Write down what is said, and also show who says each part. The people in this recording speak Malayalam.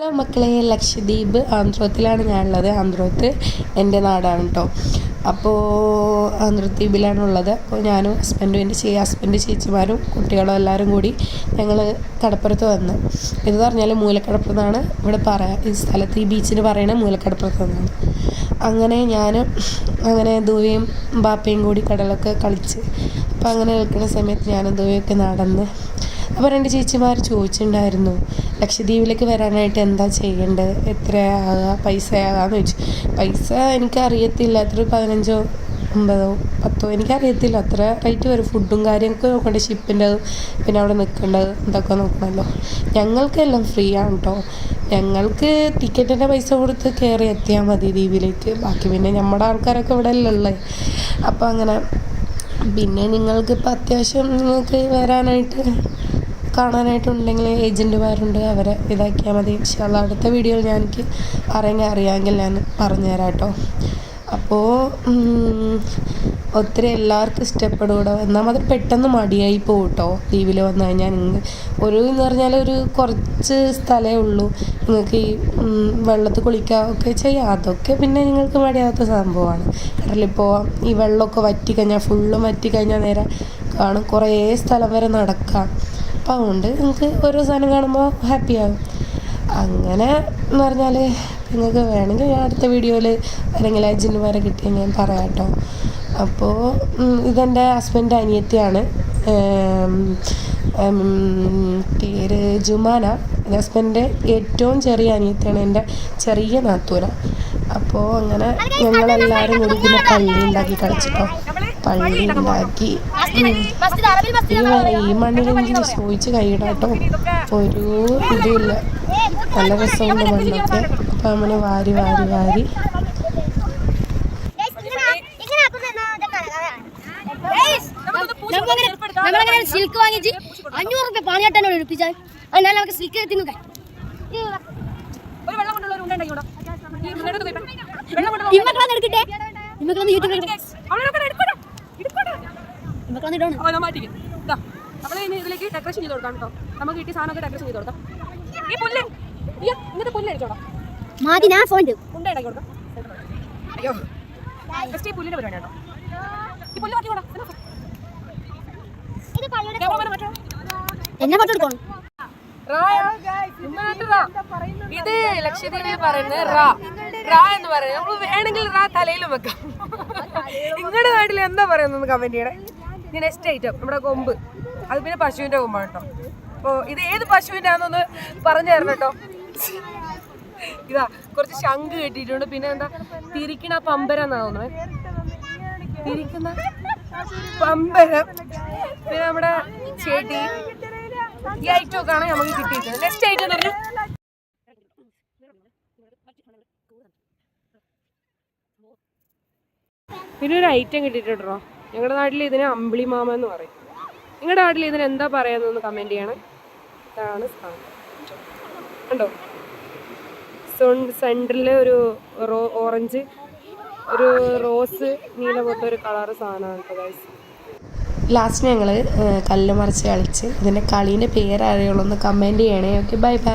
Speaker 1: ഹലോ മക്കളെ ലക്ഷദ്വീപ് ആന്ധ്രോത്തിലാണ് ഞാനുള്ളത്. ആന്ധ്രോത്ത് എന്റെ നാടാണ് കേട്ടോ അപ്പോൾ ആന്ധ്രദ്വീപിലാണുള്ളത്. അപ്പോൾ ഞാനും ഹസ്ബൻഡും എന്റെ ചേ ഹസ്ബൻഡ് ചേച്ചിമാരും കുട്ടികളും എല്ലാവരും കൂടി ഞങ്ങൾ കടപ്പുറത്ത് വന്ന്. ഇത് പറഞ്ഞാൽ മൂലക്കടപ്പുറത്താണ് ഇവിടെ പറയാം ഈ സ്ഥലത്ത് ഈ ബീച്ചിന് പറയണ മൂലക്കടപ്പുറത്ത് നിന്നാണ് അങ്ങനെ ഞാൻ അങ്ങനെ ദൂവയും ബാപ്പയും കൂടി കടലൊക്കെ കളിച്ച്. അപ്പോൾ അങ്ങനെ നിൽക്കുന്ന സമയത്ത് ഞാൻ ദൂവയൊക്കെ നടന്ന് അപ്പോൾ രണ്ട് ചേച്ചിമാർ ചോദിച്ചിട്ടുണ്ടായിരുന്നു ലക്ഷദ്വീപിലേക്ക് വരാനായിട്ട് എന്താ ചെയ്യേണ്ടത്? എത്രയാകുക പൈസ ആകാന്ന് ചോദിച്ചു. പൈസ എനിക്കറിയത്തില്ല. എത്ര പതിനഞ്ചോ അമ്പതോ പത്തോ എനിക്കറിയത്തില്ല. അത്ര റേറ്റ് വരും. ഫുഡും കാര്യങ്ങൾക്ക് നോക്കണ്ടേ? ഷിപ്പിന്റെ പിന്നെ അവിടെ നിൽക്കേണ്ടത് ഇതൊക്കെ നോക്കണമല്ലോ. ഞങ്ങൾക്കെല്ലാം ഫ്രീ ആണ് കേട്ടോ ഞങ്ങൾക്ക് ടിക്കറ്റിന്റെ പൈസ കൊടുത്ത് കയറി എത്തിയാൽ മതി ദ്വീപിലേക്ക്. ബാക്കി പിന്നെ നമ്മുടെ ആൾക്കാരൊക്കെ ഇവിടെ അല്ലേ അപ്പോൾ അങ്ങനെ. പിന്നെ നിങ്ങൾക്കിപ്പോൾ അത്യാവശ്യം നിങ്ങൾക്ക് വരാനായിട്ട് കാണാനായിട്ടുണ്ടെങ്കിൽ ഏജന്റുമാരുണ്ട് അവരെ ഇതാക്കിയാൽ മതി. ഇൻഷാല്ല അടുത്ത വീഡിയോയിൽ ഞാൻ എനിക്ക് അറിയെങ്കിൽ അറിയാമെങ്കിൽ ഞാൻ പറഞ്ഞുതരാം കേട്ടോ അപ്പോൾ ഒത്തിരി എല്ലാവർക്കും ഇഷ്ടപ്പെടും എന്നാൽ ഒന്നാമത് പെട്ടെന്ന് മടിയായി പോകും കേട്ടോ ലീവിൽ വന്നു കഴിഞ്ഞാൽ ഒരു എന്ന് പറഞ്ഞാൽ ഒരു കുറച്ച് സ്ഥലമേ ഉള്ളൂ. നിങ്ങൾക്ക് ഈ വെള്ളത്തിൽ കുളിക്കുക ഒക്കെ ചെയ്യാം. അതൊക്കെ പിന്നെ നിങ്ങൾക്ക് മടിയാത്ത സംഭവമാണ്. കടലിൽ പോവാം. ഈ വെള്ളമൊക്കെ വറ്റിക്കഴിഞ്ഞാൽ ഫുള്ളും വറ്റിക്കഴിഞ്ഞാൽ നേരെ കാണും. കുറേ സ്ഥലം വരെ നടക്കാം. അപ്പം അതുകൊണ്ട് നിങ്ങൾക്ക് ഓരോ സാധനം കാണുമ്പോൾ ഹാപ്പിയാകും അങ്ങനെ എന്ന് പറഞ്ഞാൽ നിങ്ങൾക്ക് വേണമെങ്കിൽ ഞാൻ അടുത്ത വീഡിയോയിൽ അല്ലെങ്കിൽ അജിന്മാരെ കിട്ടിയാൽ ഞാൻ പറയാം കേട്ടോ അപ്പോൾ ഇതെന്റെ ഹസ്ബൻഡ് അനിയത്തിയാണ്. പേര് ജുമാന. എന്റെ ഹസ്ബൻഡിന്റെ ഏറ്റവും ചെറിയ അനിയത്തിയാണ് എന്റെ ചെറിയ നാത്തൂന. അപ്പോൾ അങ്ങനെ ഞങ്ങളെല്ലാവരും കൂടി പിന്നെ പള്ളി ഉണ്ടാക്കി കളിച്ചിട്ടോ. പള്ളി ഉണ്ടാക്കി ഈ എനിക്ക് ചോദിച്ച് കൈയിടാട്ടോ ഒരു ഇതില്ല നല്ല രസമുണ്ട് മണ്ണൊക്കെ. അപ്പം അങ്ങനെ വാരി വാരി വാരി.
Speaker 2: നമ്മളങ്ങനെ സിൽക്ക് വാങ്ങിച്ച് അഞ്ഞൂറ് റുപ്യ പാണിയാട്ടാനോട് ഒഴിപ്പിച്ചാൽ അതിനാൽ നമുക്ക് സിൽക്ക് തിന്നുക
Speaker 3: ഒരു വെള്ളം കൊണ്ടുള്ള ഒരു ഉണ്ട ഉണ്ടാക്കിയോടാ. ഈ ഉണ്ടയുടെ തുകയിപ്പം. വെള്ളം കൊണ്ടുള്ള
Speaker 2: ഇമ്മക്കളൊന്ന് എടുക്കട്ടെ? ഇമ്മക്കളൊന്ന് യൂട്യൂബിൽ.
Speaker 3: നമ്മൾ ഇനി ഇതിലേക്ക് ഡെക്കറേഷൻ ചെയ്ത് കൊടുക്കാം കേട്ടോ. നമുക്ക് കിട്ടിയ സാധനമൊക്കെ ഡെക്കറേഷൻ ചെയ്ത് കൊടുക്കാം. ഈ പുല്ല് ഇയ്യ, ഇങ്ങനത്തെ പുല്ല് അടിച്ചോടാ
Speaker 2: മാതി ഞാൻ ഫോൺ
Speaker 3: ഉണ്ട ഉണ്ടാക്കി കൊടുക്കാം. അയ്യോ. ജസ്റ്റ് ഈ പുല്ലിന്റെ പരിപാടി കേട്ടോ. ഈ പുല്ല് മാറ്റി കൊടുക്കാം ക്യാമറമാനെ മാറ്റോ
Speaker 2: എന്നെ ഫോട്ടോ എടുക്കണം
Speaker 3: ഇത് ലക്ഷദ്വീപിൽ പറയുന്നത് റാ. റാ എന്ന് പറയുന്നത്. നമ്മൾ വേണമെങ്കിൽ റാ തലയിലും വെക്കാം. നിങ്ങളുടെ നാട്ടിൽ എന്താ പറയുന്നത്? കമന്റ് ചെയ്യണേ. ഇനി നെക്സ്റ്റ് ഐറ്റം നമ്മുടെ കൊമ്പ്. അത് പിന്നെ പശുവിന്റെ കൊമ്പാണ് കേട്ടോ. അപ്പോൾ ഇത് ഏത് പശുവിന്റെ ആണെന്നൊന്ന് പറഞ്ഞു തരണം കേട്ടോ. ഇതാ കുറച്ച് ശംഖ് കെട്ടിയിട്ടുണ്ട്. പിന്നെ എന്താ തിരിക്കണ പമ്പര എന്നാ തോന്നുന്നത് തിരിക്കുന്ന പമ്പരം. പിന്നെ നമ്മുടെ ചേട്ടി ഈ ഐറ്റം ഒക്കെ ആണ് നമുക്ക് കിട്ടിയിട്ടുണ്ട് നെക്സ്റ്റ് ഐറ്റം എന്ന് പറഞ്ഞു പിന്നെ ഒരു ഐറ്റം കിട്ടിയിട്ടുണ്ടോ? ഞങ്ങളുടെ നാട്ടിൽ ഇതിന് അമ്പിളി മാമ എന്ന് പറയും. നിങ്ങളുടെ നാട്ടിൽ ഇതിന് എന്താ പറയുന്നതെന്ന് കമന്റ് ചെയ്യണം? ഇതാണ് സ്ഥാനം. കണ്ടോ? സെന്ററിൽ ഒരു റോ ഓറഞ്ച് ഒരു റോസ് നീല പോലത്തെ ഒരു കളറ് സാധനമാണ് ഗൈസ്
Speaker 1: ലാസ്റ്റ് ഞങ്ങൾ കല്ല് മറിച്ച് കളിച്ച് ഇതിന്റെ കളീന്റെ പേരറിയുള്ളൂ ഒന്ന് കമന്റ് ചെയ്യണേ. Okay bye bye